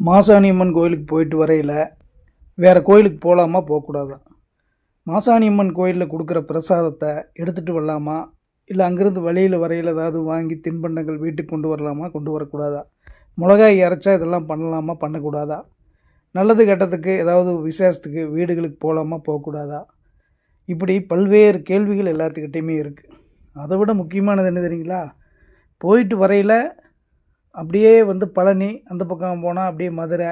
மாசாணி அம்மன் கோயிலுக்கு போயிட்டு வரையில் வேறு கோயிலுக்கு போகலாமா போகக்கூடாதா? மாசாணி அம்மன் கோயிலில் கொடுக்குற பிரசாதத்தை எடுத்துகிட்டு வரலாமா? இல்லை அங்கேருந்து வழியில் வரையில் ஏதாவது வாங்கி தின்பண்டங்கள் வீட்டுக்கு கொண்டு வரலாமா? கொண்டு வரக்கூடாதா? மிளகாய் இறைச்சா இதெல்லாம் பண்ணலாமா? பண்ணக்கூடாதா? நல்லது கெட்டதுக்கு ஏதாவது விசேஷத்துக்கு வீடுகளுக்கு போகலாமா போகக்கூடாதா? இப்படி பல்வேறு கேள்விகள் எல்லாத்துக்கிட்டேயுமே இருக்குது அதை விட முக்கியமானது என்ன தெரியுங்களா? போயிட்டு வரையில் அப்படியே வந்து பழனி அந்த பக்கம் போனால் அப்படியே மதுரை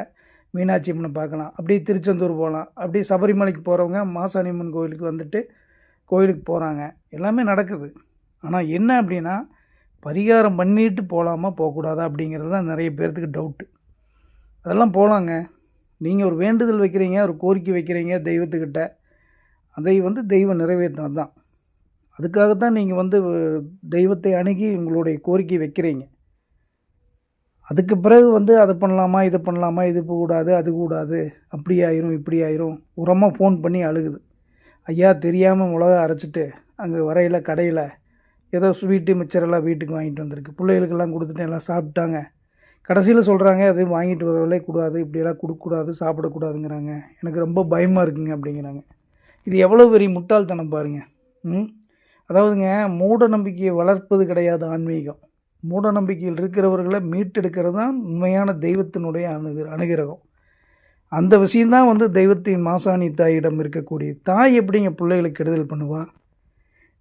மீனாட்சி அம்மனை பார்க்கலாம். அப்படியே திருச்செந்தூர் போகலாம் அப்படியே சபரிமலைக்கு போகிறவங்க மாசாணி அம்மன் கோயிலுக்கு வந்துட்டு கோயிலுக்கு போகிறாங்க எல்லாமே நடக்குது. ஆனால் என்ன அப்படின்னா பரிகாரம் பண்ணிட்டு போகலாமா போகக்கூடாதா அப்படிங்கிறது தான் நிறைய பேர்த்துக்கு டவுட்டு அதெல்லாம் போகலாங்க நீங்கள் ஒரு வேண்டுதல் வைக்கிறீங்க ஒரு கோரிக்கை வைக்கிறீங்க தெய்வத்துக்கிட்ட அதை வந்து தெய்வம் நிறைவேற்றினது தான் அதுக்காகத்தான் நீங்கள் வந்து தெய்வத்தை அணுகி உங்களுடைய கோரிக்கை வைக்கிறீங்க. அதுக்கு பிறகு வந்து அதை பண்ணலாமா இது பண்ணலாமா இது கூடாது அது கூடாது அப்படி ஆயிரும் இப்படி ஆயிரும். உரமாக ஃபோன் பண்ணி அழுகுது. ஐயா தெரியாமல் மிளகா அரைச்சிட்டு அங்கே வரையில் கடையில் ஏதோ ஸ்வீட்டு மிச்சரெல்லாம் வீட்டுக்கு வாங்கிட்டு வந்திருக்கு. பிள்ளைகளுக்கெல்லாம் கொடுத்துட்டு எல்லாம் சாப்பிட்டாங்க. கடைசியில் சொல்கிறாங்க எதுவும் வாங்கிட்டு வரவே கூடாது இப்படியெல்லாம் கொடுக்கக்கூடாது சாப்பிடக்கூடாதுங்கிறாங்க. எனக்கு ரொம்ப பயமாக இருக்குங்க அப்படிங்கிறாங்க. இது எவ்வளோ பெரிய முட்டாள்தனம் பாருங்கள் ம்? அதாவதுங்க மூட நம்பிக்கையை வளர்ப்பது கிடையாது ஆன்மீகம். மூட நம்பிக்கையில் இருக்கிறவர்களை மீட்டெடுக்கிறது தான் உண்மையான தெய்வத்தினுடைய அணுகு அனுகிரகம். அந்த விஷயந்தான் வந்து தெய்வத்தின் மாசாணி தாயிடம் இருக்கக்கூடிய தாய் எப்படிங்க பிள்ளைகளுக்கு கெடுதல் பண்ணுவா?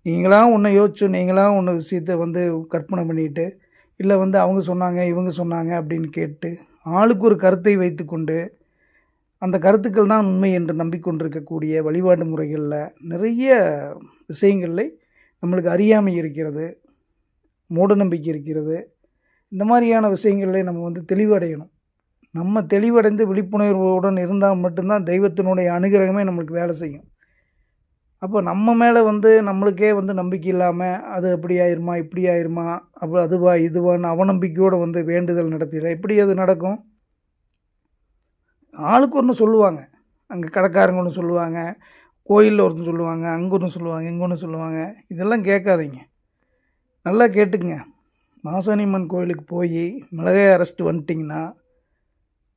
நீங்களாம் ஒன்றை யோசிச்சு நீங்களாம் ஒன்று விஷயத்தை வந்து கற்பனை பண்ணிட்டு இல்லை வந்து அவங்க சொன்னாங்க இவங்க சொன்னாங்க அப்படின்னு கேட்டு ஆளுக்கு ஒரு கருத்தை வைத்துக்கொண்டு அந்த கருத்துக்கள் தான் உண்மை என்று நம்பிக்கொண்டிருக்கக்கூடிய வழிபாடு முறைகளில் நிறைய விஷயங்களில் நம்மளுக்கு அறியாமை இருக்கிறது. மூடநம்பிக்கை இருக்கிறது. இந்த மாதிரியான விஷயங்களில் நம்ம வந்து தெளிவடையணும். நம்ம தெளிவடைந்து விழிப்புணர்வுடன் இருந்தால் மட்டும்தான் தெய்வத்தினுடைய அனுகிரகமே நம்மளுக்கு வேலை செய்யும். அப்போ நம்ம மேலே வந்து நம்மளுக்கே வந்து நம்பிக்கை இல்லாமல் அது அப்படி ஆயிருமா இப்படி ஆயிருமா அப்போ அதுவா இதுவான்னு அவநம்பிக்கையோடு வந்து வேண்டுதல் நடத்திட எப்படி அது நடக்கும்? ஆளுக்கு ஒன்று சொல்லுவாங்க. அங்கே கடைக்காரங்க ஒன்று சொல்லுவாங்க. கோயிலில் ஒருத்தன் சொல்லுவாங்க அங்கே ஒன்று சொல்லுவாங்க இங்கே ஒன்று சொல்லுவாங்க. இதெல்லாம் கேட்காதீங்க. நல்லா கேட்டுக்குங்க. மாசாணியம்மன் கோயிலுக்கு போய் மிளகாய் அரைச்சிட்டு வந்துட்டிங்கன்னா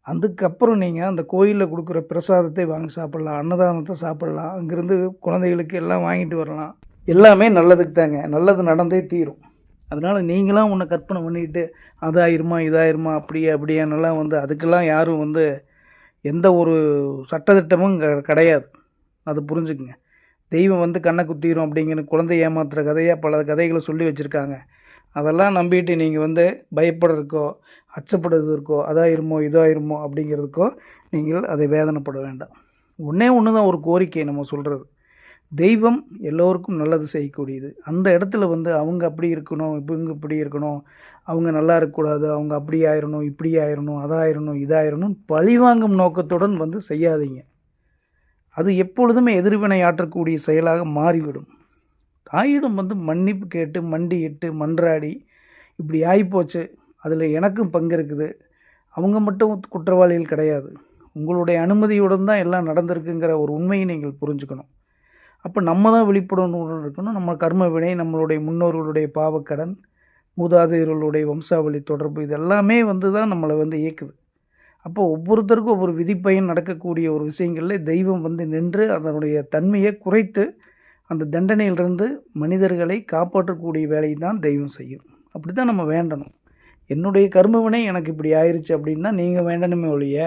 அதுக்கப்புறம் நீங்கள் அந்த கோயிலில் கொடுக்குற பிரசாதத்தை வாங்கி சாப்பிட்லாம் அன்னதானத்தை சாப்பிட்லாம் அங்கேருந்து குழந்தைகளுக்கு எல்லாம் வாங்கிட்டு வரலாம். எல்லாமே நல்லதுக்கு தாங்க. நல்லது நடந்தே தீரும். அதனால் நீங்களாம் ஒன்று கற்பனை பண்ணிக்கிட்டு அதாயிருமா இதாயிருமா அப்படியே அப்படியானெல்லாம் வந்து அதுக்கெல்லாம் யாரும் வந்து எந்த ஒரு சட்டத்திட்டமும் க கிடையாது. அது புரிஞ்சுக்குங்க. தெய்வம் வந்து கண்ணை குத்திரும் அப்படிங்கிற குழந்தை ஏமாத்துகிற கதையாக பல கதைகளை சொல்லி வச்சுருக்காங்க. அதெல்லாம் நம்பிட்டு நீங்கள் வந்து பயப்படுறதுக்கோ அச்சப்படுறதுக்கோ அதாயிருமோ இதாயிருமோ அப்படிங்கிறதுக்கோ நீங்கள் அதை வேதனைப்பட வேண்டாம். ஒன்றே ஒன்று தான் ஒரு கோரிக்கை நம்ம சொல்கிறது தெய்வம் எல்லோருக்கும் நல்லது செய்யக்கூடியது. அந்த இடத்துல வந்து அவங்க அப்படி இருக்கணும் இவங்க இப்படி இருக்கணும் அவங்க நல்லா இருக்கக்கூடாது அவங்க அப்படி ஆயிரணும் இப்படி ஆயிரணும் அதாயிரணும் இதாயிரணும் பழிவாங்கும் நோக்கத்துடன் வந்து செய்யாதீங்க. அது எப்பொழுதுமே எதிர்வினை ஆற்றக்கூடிய செயலாக மாறிவிடும். தாயிடம் வந்து மன்னிப்பு கேட்டு மண்டியிட்டு மன்றாடி இப்படி ஆகிப்போச்சு அதில் எனக்கும் பங்கு இருக்குது. அவங்க மட்டும் குற்றவாளிகள் கிடையாது. உங்களுடைய அனுமதியுடன் தான் எல்லாம் நடந்திருக்குங்கிற ஒரு உண்மையை நீங்கள் புரிஞ்சுக்கணும். அப்போ நம்ம தான் விழிப்புணர்வுடன் இருக்கணும். நம்ம கர்ம வினை நம்மளுடைய முன்னோர்களுடைய பாவக்கடன் மூதாதையர்களுடைய வம்சாவளி தொடர்பு இதெல்லாமே வந்து தான் நம்மளை வந்து இயக்குது. அப்போ ஒவ்வொருத்தருக்கும் ஒவ்வொரு விதிப்பையும் நடக்கக்கூடிய ஒரு விஷயங்களில் தெய்வம் வந்து நின்று அதனுடைய தன்மையை குறைத்து அந்த தண்டனையிலிருந்து மனிதர்களை காப்பாற்றக்கூடிய வேலையை தான் தெய்வம் செய்யும். அப்படி தான் நம்ம வேண்டணும். என்னுடைய கர்மவினை எனக்கு இப்படி ஆயிடுச்சு அப்படின்னா நீங்கள் வேண்டணுமே ஒழிய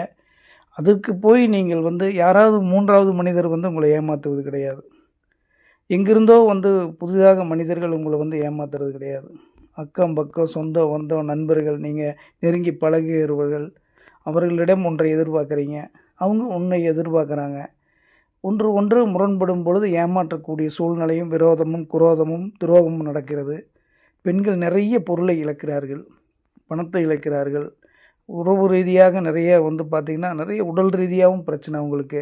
அதற்கு போய் நீங்கள் வந்து யாராவது மூன்றாவது மனிதர் வந்து உங்களை ஏமாற்றுவது கிடையாது. எங்கிருந்தோ வந்து புதிதாக மனிதர்கள் உங்களை வந்து ஏமாத்துறது கிடையாது. அக்கம் பக்கம் சொந்தம் வந்தோம் நண்பர்கள் நீங்கள் நெருங்கி பழகுகிறவர்கள் அவர்களிடம் ஒன்றை எதிர்பார்க்குறீங்க. அவங்க ஒன்றை எதிர்பார்க்குறாங்க. ஒன்று ஒன்று முரண்படும் பொழுது ஏமாற்றக்கூடிய சூழ்நிலையும் விரோதமும் குரோதமும் துரோகமும் நடக்கிறது. பெண்கள் நிறைய பொருளை இழக்கிறார்கள் பணத்தை இழக்கிறார்கள். உறவு ரீதியாக நிறைய வந்து பார்த்திங்கன்னா நிறைய உடல் ரீதியாகவும் பிரச்சனை அவங்களுக்கு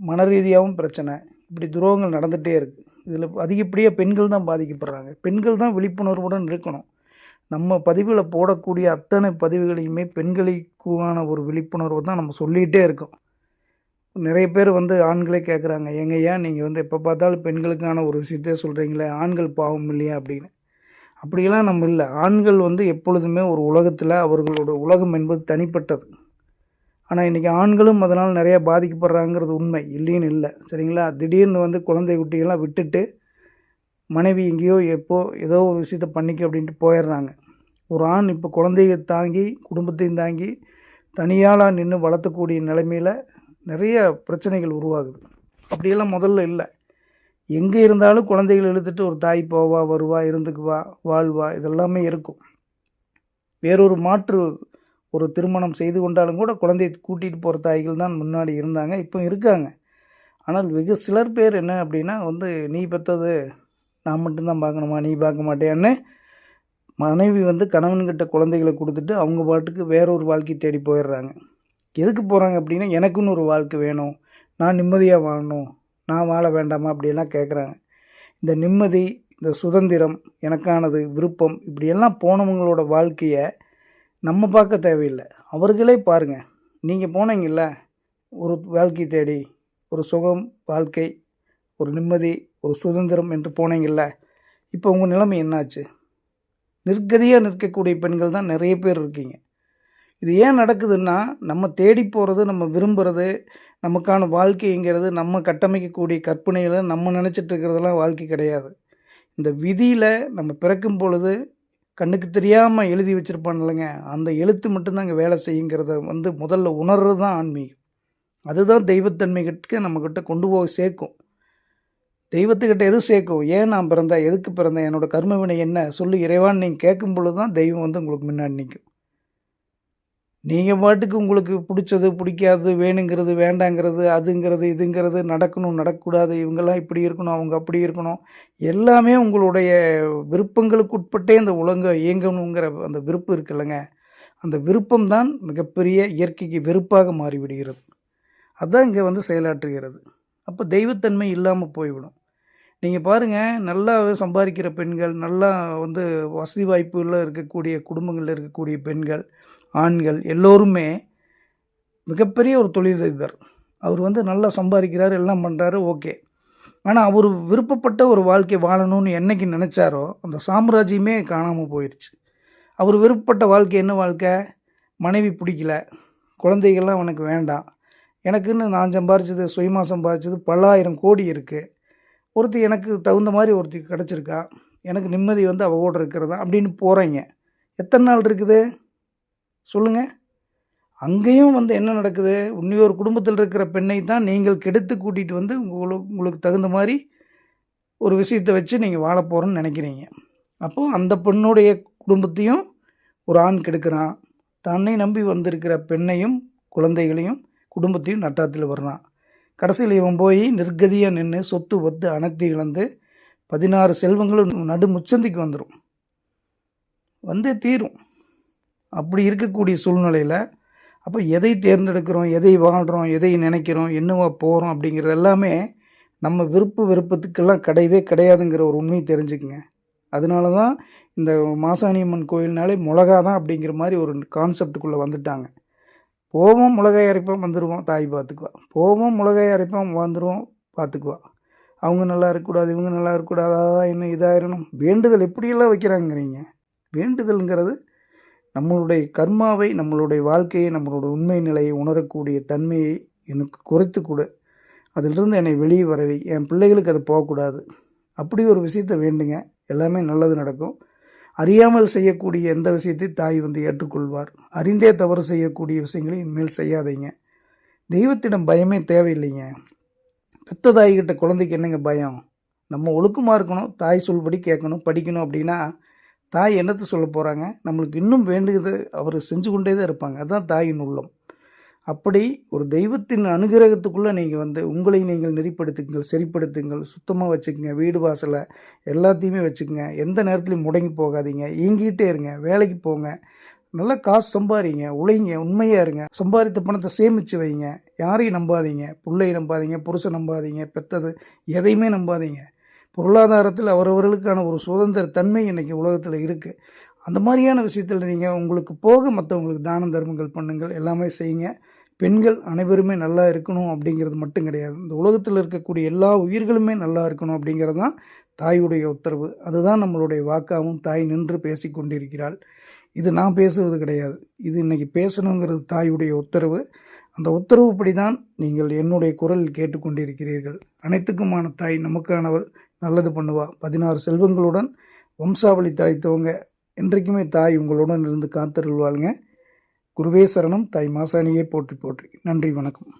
மன ரீதியாகவும் பிரச்சனை. இப்படி துரோகங்கள் நடந்துகிட்டே இருக்குது இதில் அதிகப்படியாக பெண்கள் தான் பாதிக்கப்படுறாங்க. பெண்கள் தான் விழிப்புணர்வுடன் இருக்கணும். நம்ம பதிவில் போடக்கூடிய அத்தனை பதிவுகளையுமே பெண்களுக்கான ஒரு விழிப்புணர்வு தான் நம்ம சொல்லிகிட்டே இருக்கோம். நிறைய பேர் வந்து ஆண்களே கேட்குறாங்க எங்க ஏன் நீங்கள் வந்து எப்போ பார்த்தாலும் பெண்களுக்கான ஒரு விஷயத்த சொல்கிறீங்களே ஆண்கள் பாவம் இல்லையா அப்படின்னு. அப்படியெல்லாம் நம்ம இல்லை. ஆண்கள் வந்து எப்பொழுதுமே ஒரு உலகத்தில் அவர்களோட உலகம் என்பது தனிப்பட்டது. ஆனால் இன்றைக்கி ஆண்களும் அதனால் நிறையா பாதிக்கப்படுறாங்கிறது உண்மை. இல்லைன்னு இல்லை. சரிங்களா? திடீர்னு வந்து குழந்தை குட்டிகள்லாம் விட்டுட்டு மனைவி எங்கேயோ எப்போ ஏதோ ஒரு விஷயத்த பண்ணிக்க அப்படின்ட்டு போயிடுறாங்க. ஒரு ஆண் இப்போ குழந்தைய தாங்கி குடும்பத்தையும் தாங்கி தனியாளாக நின்று வளர்த்தக்கூடிய நிலைமையில் நிறைய பிரச்சனைகள் உருவாகுது. அப்படியெல்லாம் முதல்ல இல்லை. எங்கே இருந்தாலும் குழந்தைகள் இழுத்துட்டு ஒரு தாய் போவா வருவா இருந்துக்குவா வாழ்வா இதெல்லாமே இருக்கும். வேறொரு மாற்று ஒரு திருமணம் செய்து கொண்டாலும் கூட குழந்தையை கூட்டிகிட்டு போகிற தாய்கள் தான் முன்னாடி இருந்தாங்க இப்போ இருக்காங்க. ஆனால் வெகு சிலர் பேர் என்ன அப்படின்னா வந்து நீ பெற்றது நான் மட்டும்தான் பார்க்கணுமா? நீ பார்க்க மாட்டேன்னு மனைவி வந்து கணவன்கிட்ட குழந்தைகளை கொடுத்துட்டு அவங்க பாட்டுக்கு வேற ஒரு வாழ்க்கை தேடி போயிடுறாங்க. எதுக்கு போகிறாங்க அப்படின்னா எனக்குன்னு ஒரு வாழ்க்கை வேணும். நான் நிம்மதியாக வாழணும். நான் வாழ வேண்டாமா அப்படியெல்லாம் கேட்குறாங்க இந்த நிம்மதி இந்த சுதந்திரம் எனக்கானது விருப்பம் இப்படியெல்லாம் போனவங்களோட வாழ்க்கையை நம்ம பார்க்க தேவையில்லை. அவர்களே பாருங்கள் நீங்கள் போனீங்கள்ல ஒரு வாழ்க்கை தேடி ஒரு சுகம் வாழ்க்கை ஒரு நிம்மதி ஒரு சுதந்திரம் என்று போனீங்கள்ல இப்போ உங்கள் நிலைமை என்னாச்சு? நிர்கதியாக நிற்கக்கூடிய பெண்கள் தான் நிறைய பேர் இருக்கீங்க. இது ஏன் நடக்குதுன்னா நம்ம தேடி போகிறது நம்ம விரும்புகிறது நமக்கான வாழ்க்கைங்கிறது நம்ம கட்டமைக்கக்கூடிய கற்பனைகளை நம்ம நினச்சிட்டு இருக்கிறதெல்லாம் வாழ்க்கை கிடையாது. இந்த விதியில் நம்ம பிறக்கும் பொழுது கண்ணுக்கு தெரியாமல் எழுதி வச்சுருப்பான் இல்லைங்க அந்த எழுத்து மட்டும்தான் அங்கே வேலை செய்யுங்கிறத வந்து முதல்ல உணர்றது தான் ஆன்மீகம். அதுதான் தெய்வத்தன்மைகிட்ட நம்மக்கிட்ட கொண்டு போய் சேர்க்கும். தெய்வத்துக்கிட்ட எது சேர்க்கும்? ஏன் நான் பிறந்தேன் எதுக்கு பிறந்தேன்? என்னோடய கர்மவினை என்ன? சொல்லி இறைவான்னு நீங்கள் கேட்கும் பொழுது தான் தெய்வம் வந்து உங்களுக்கு முன்னாடி நிற்கும். நீங்கள் பாட்டுக்கு உங்களுக்கு பிடிச்சது பிடிக்காது வேணுங்கிறது வேண்டாங்கிறது அதுங்கிறது இதுங்கிறது நடக்கணும் நடக்கக்கூடாது இவங்கெல்லாம் இப்படி இருக்கணும் அவங்க அப்படி இருக்கணும் எல்லாமே உங்களுடைய விருப்பங்களுக்கு உட்பட்டே இந்த உலக இயங்கணுங்கிற அந்த விருப்பம் இருக்குல்லங்க. அந்த விருப்பம் தான் மிகப்பெரிய இயற்கைக்கு வெறுப்பாக மாறிவிடுகிறது. அதுதான் இங்கே வந்து செயலாற்றுகிறது. அப்போ தெய்வத்தன்மை இல்லாமல் போய்விடும். நீங்கள் பாருங்கள் நல்லா சம்பாதிக்கிற பெண்கள் நல்லா வந்து வசதி வாய்ப்புகளில் இருக்கக்கூடிய குடும்பங்களில் இருக்கக்கூடிய பெண்கள் ஆண்கள் எல்லோருமே மிகப்பெரிய ஒரு தொழிலதிபர். அவர் வந்து நல்லா சம்பாதிக்கிறார் எல்லாம் பண்ணுறாரு ஓகே. ஆனால் அவர் விருப்பப்பட்ட ஒரு வாழ்க்கை வாழணும்னு என்னைக்கு நினச்சாரோ அந்த சாம்ராஜ்யமே காணாமல் போயிடுச்சு அவர் விருப்பப்பட்ட வாழ்க்கை என்ன வாழ்க்கை? மனைவி பிடிக்கல குழந்தைகள்லாம் எனக்கு வேண்டாம். எனக்குன்னு நான் சம்பாரிச்சது சுயமாக சம்பாரிச்சது பல்லாயிரம் கோடி இருக்குது ஒருத்தி எனக்கு தகுந்த மாதிரி ஒருத்தி கிடச்சிருக்கா. எனக்கு நிம்மதி வந்து அவ கூட இருக்கிறதா அப்படின்னு போகிறீங்க எத்தனை நாள் இருக்குது? சொல்லுங்கள் அங்கேயும் வந்து என்ன நடக்குது? இன்னொரு குடும்பத்தில் இருக்கிற பெண்ணை தான் நீங்கள் கெடுத்து கூட்டிகிட்டு வந்து உங்களுக்கு உங்களுக்கு தகுந்த மாதிரி ஒரு விஷயத்தை வச்சு நீங்கள் வாழ போகிறோன்னு நினைக்கிறீங்க. அப்போது அந்த பெண்ணுடைய குடும்பத்தையும் ஒரு ஆண் கெடுக்கிறான். தன்னை நம்பி வந்திருக்கிற பெண்ணையும் குழந்தைகளையும் குடும்பத்தையும் நட்டாத்தில் வர்றான். கடைசியில் இவன் போய் நிர்கதியாக நின்று சொத்து ஒத்து அனைத்து இழந்து பதினாறு செல்வங்களும் நடு முச்சந்திக்கு வந்துடும் வந்தே தீரும். அப்படி இருக்கக்கூடிய சூழ்நிலையில் அப்போ எதை தேர்ந்தெடுக்கிறோம் எதை வாழ்கிறோம் எதை நினைக்கிறோம் என்னவா போகிறோம் அப்படிங்கிறது எல்லாமே நம்ம விருப்ப விருப்பத்துக்கெல்லாம் கிடையவே கிடையாதுங்கிற ஒரு உண்மையை தெரிஞ்சுக்குங்க. அதனால தான் இந்த மாசாணியம்மன் கோயில்னாலே மிளகா தான் அப்படிங்கிற மாதிரி ஒரு கான்செப்டுக்குள்ளே வந்துட்டாங்க. போவோம் மிளகாய் அரைப்போம் வந்துடுவோம் தாய் பார்த்துக்குவா. போவோம் மிளகாய் அரைப்போம் வந்துடுவோம் பார்த்துக்குவா. அவங்க நல்லா இருக்கக்கூடாது இவங்க நல்லா இருக்கக்கூடாது அதான் இன்னும் இதாகிடணும் வேண்டுதல் எப்படியெல்லாம் வைக்கிறாங்கிறீங்க வேண்டுதல்ங்கிறது நம்மளுடைய கர்மாவை நம்மளுடைய வாழ்க்கையை நம்மளுடைய உண்மை நிலையை உணரக்கூடிய தன்மையை எனக்கு குறைத்து கொடு. அதிலிருந்து என்னை வெளியே வரவை. என் பிள்ளைகளுக்கு அது போகக்கூடாது. அப்படி ஒரு விஷயத்தை வேண்டுங்க. எல்லாமே நல்லது நடக்கும். அறியாமல் செய்யக்கூடிய எந்த விஷயத்தை தாய் வந்து ஏற்றுக்கொள்வார். அறிந்தே தவறு செய்யக்கூடிய விஷயங்களை இனிமேல் செய்யாதீங்க. தெய்வத்திடம் பயமே தேவையில்லைங்க. பெத்த தாய்கிட்ட குழந்தைக்கு என்னங்க பயம்? நம்ம ஒழுக்கமாக இருக்கணும் தாய் சொல்படி கேட்கணும் படிக்கணும் அப்படின்னா தாய் என்னத்தை சொல்ல போகிறாங்க நம்மளுக்கு இன்னும் வேண்டுகிறது அவர் செஞ்சு கொண்டே தான் இருப்பாங்க. அதுதான் தாயின் உள்ளம். அப்படி ஒரு தெய்வத்தின் அனுகிரகத்துக்குள்ளே நீங்கள் வந்து உங்களை நீங்கள் நெறிப்படுத்துங்கள் சரிப்படுத்துங்கள் சுத்தமாக வச்சுக்கோங்க வீடு வாசலை எல்லாத்தையுமே வச்சுக்கோங்க. எந்த நேரத்துலையும் முடங்கி போகாதீங்க. இயங்கிக்கிட்டே இருங்க. வேலைக்கு போங்க. நல்லா காசு சம்பாதிங்க உழைங்க. உண்மையாக இருங்க. சம்பாதித்த பணத்தை சேமித்து வைங்க. யாரையும் நம்பாதீங்க. பிள்ளையை நம்பாதீங்க. புருஷன் நம்பாதீங்க. பெத்தது எதையுமே நம்பாதீங்க. பொருளாதாரத்தில் அவரவர்களுக்கான ஒரு சுதந்திர தன்மை இன்றைக்கி உலகத்தில் இருக்குது அந்த மாதிரியான விஷயத்தில் நீங்கள் உங்களுக்கு போக மற்றவங்களுக்கு தான தர்மங்கள் பண்ணுங்கள் எல்லாமே செய்யுங்க. பெண்கள் அனைவருமே நல்லா இருக்கணும் அப்படிங்கிறது மட்டும் கிடையாது. இந்த உலகத்தில் இருக்கக்கூடிய எல்லா உயிர்களுமே நல்லா இருக்கணும் அப்படிங்கிறது தான் தாயுடைய உத்தரவு. அதுதான் நம்மளுடைய வாக்காகவும் தாய் நின்று பேசி கொண்டிருக்கிறாள். இது நான் பேசுவது கிடையாது. இது இன்றைக்கி பேசணுங்கிறது தாயுடைய உத்தரவு. அந்த உத்தரவுப்படி தான் நீங்கள் என்னுடைய குரல் கேட்டுக்கொண்டிருக்கிறீர்கள் அனைத்துக்குமான தாய் நமக்கானவள் நல்லது பண்ணுவா. பதினாறு செல்வங்களுடன் வம்சாவளி தலைத்தவங்க என்றைக்குமே தாய் உங்களுடன் இருந்து காத்தருள்வாளுங்க. குருவே சரணம் தாய் மாசாணியே போற்றி போற்றி. நன்றி வணக்கம்.